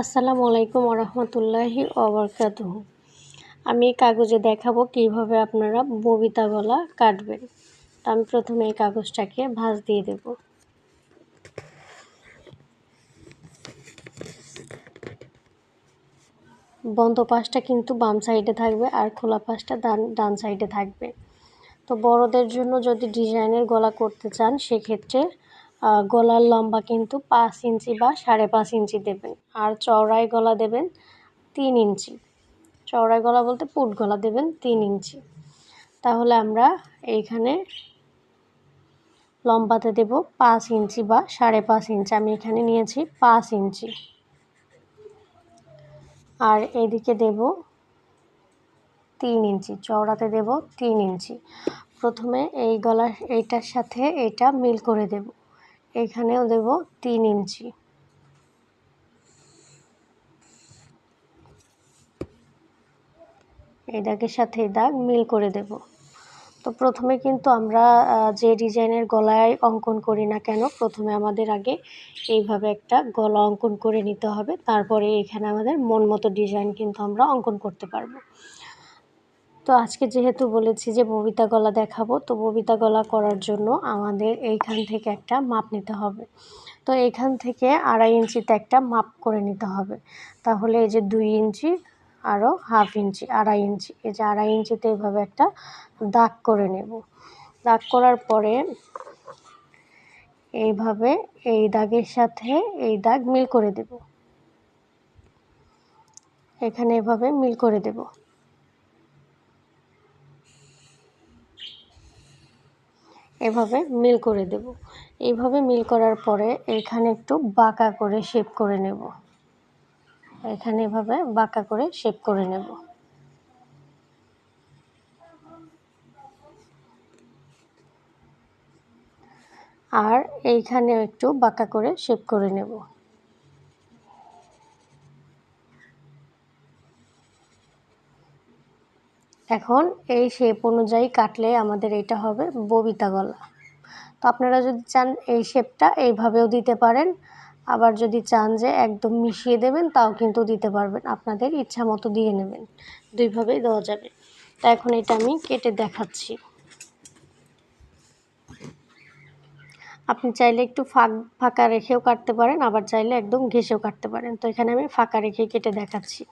আসসালামু আলাইকুম রহমতুল্লাহি ওবরকাতুহ। আমি কাগজে দেখাবো কীভাবে আপনারা ববিতা গলা কাটবেন। তো আমি প্রথমে এই কাগজটাকে ভাঁজ দিয়ে দেব। বন্ধ পাশটা কিন্তু বাম সাইডে থাকবে আর খোলা পাশটা ডান ডান সাইডে থাকবে। তো বড়দের জন্য যদি ডিজাইনের গলা করতে চান, সেক্ষেত্রে গলার লম্বা কিন্তু পাঁচ ইঞ্চি বা সাড়ে পাঁচ ইঞ্চি দেবেন। আর চওড়ায় গলা দেবেন তিন ইঞ্চি। চওড়ায় গলা বলতে পুট গলা দেবেন তিন ইঞ্চি। তাহলে আমরা এইখানে লম্বাতে দেব পাঁচ ইঞ্চি বা সাড়ে পাঁচ ইঞ্চি। আমি এখানে নিয়েছি পাঁচ ইঞ্চি। আর এদিকে দেব তিন ইঞ্চি। চওড়াতে দেব তিন ইঞ্চি। প্রথমে এই গলা এইটার সাথে এটা মিল করে দেব। এখানেও দেব তিন ইঞ্চি। এই দাগের সাথে এই দাগ মিল করে দেব। তো প্রথমে কিন্তু আমরা যে ডিজাইনের গলায় অঙ্কন করি না কেন, প্রথমে আমাদের আগে এইভাবে একটা গলা অঙ্কন করে নিতে হবে। তারপরে এখানে আমাদের মন মতো ডিজাইন কিন্তু আমরা অঙ্কন করতে পারব। তো আজকে যেহেতু বলেছি যে ববিতা গলা দেখাবো, তো ববিতা গলা করার জন্য আমাদের এইখান থেকে একটা মাপ নিতে হবে। তো এইখান থেকে আড়াই ইঞ্চিতে একটা মাপ করে নিতে হবে। তাহলে এই যে দুই ইঞ্চি আরও হাফ ইঞ্চি, আড়াই ইঞ্চি, এই যে আড়াই ইঞ্চিতে এইভাবে একটা দাগ করে নেব। দাগ করার পরে এইভাবে এই দাগের সাথে এই দাগ মিল করে দেব। এখানে এভাবে মিল করে দেব। এভাবে মিল করে দেব। এইভাবে মিল করার পরে এখানে একটু বাঁকা করে শেপ করে নেব। এখানে এভাবে বাঁকা করে শেপ করে নেব। আর এইখানে একটু বাঁকা করে শেপ করে নেব। এখন এই শেপ অনুযায়ী কাটলে আমাদের এটা হবে ববিতা গলা। তো আপনারা যদি চান এই শেপটা এইভাবেও দিতে পারেন, আবার যদি চান যে একদম মিশিয়ে দেবেন তাও কিন্তু দিতে পারবেন, আপনাদের ইচ্ছা মতো দিয়ে নেবেন, দুইভাবেই দেওয়া যাবে। তা এখন এটা আমি কেটে দেখাচ্ছি। আপনি চাইলে একটু ফাঁক, ফাঁকা রেখেও কাটতে পারেন, আবার চাইলে একদম ঘেসেও কাটতে পারেন। তো এখানে আমি ফাঁকা রেখে কেটে দেখাচ্ছি।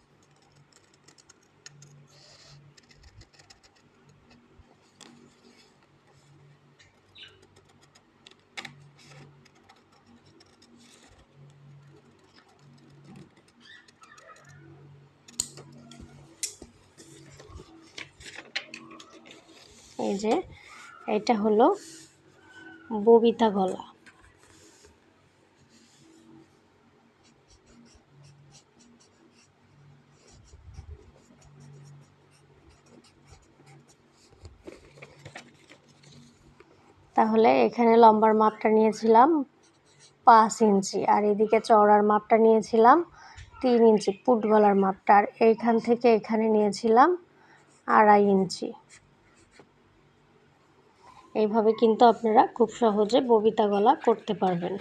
এই যে, এটা হলো ববিতা গলা। তাহলে এখানে লম্বার মাপটা নিয়েছিলাম পাঁচ ইঞ্চি, আর এদিকে চওড়ার মাপটা নিয়েছিলাম তিন ইঞ্চি, পুট গলার মাপটা। আর এইখান থেকে এখানে নিয়েছিলাম আড়াই ইঞ্চি। এইভাবে কিন্তু আপনারা খুব সহজে ববিতা গলা করতে পারবেন।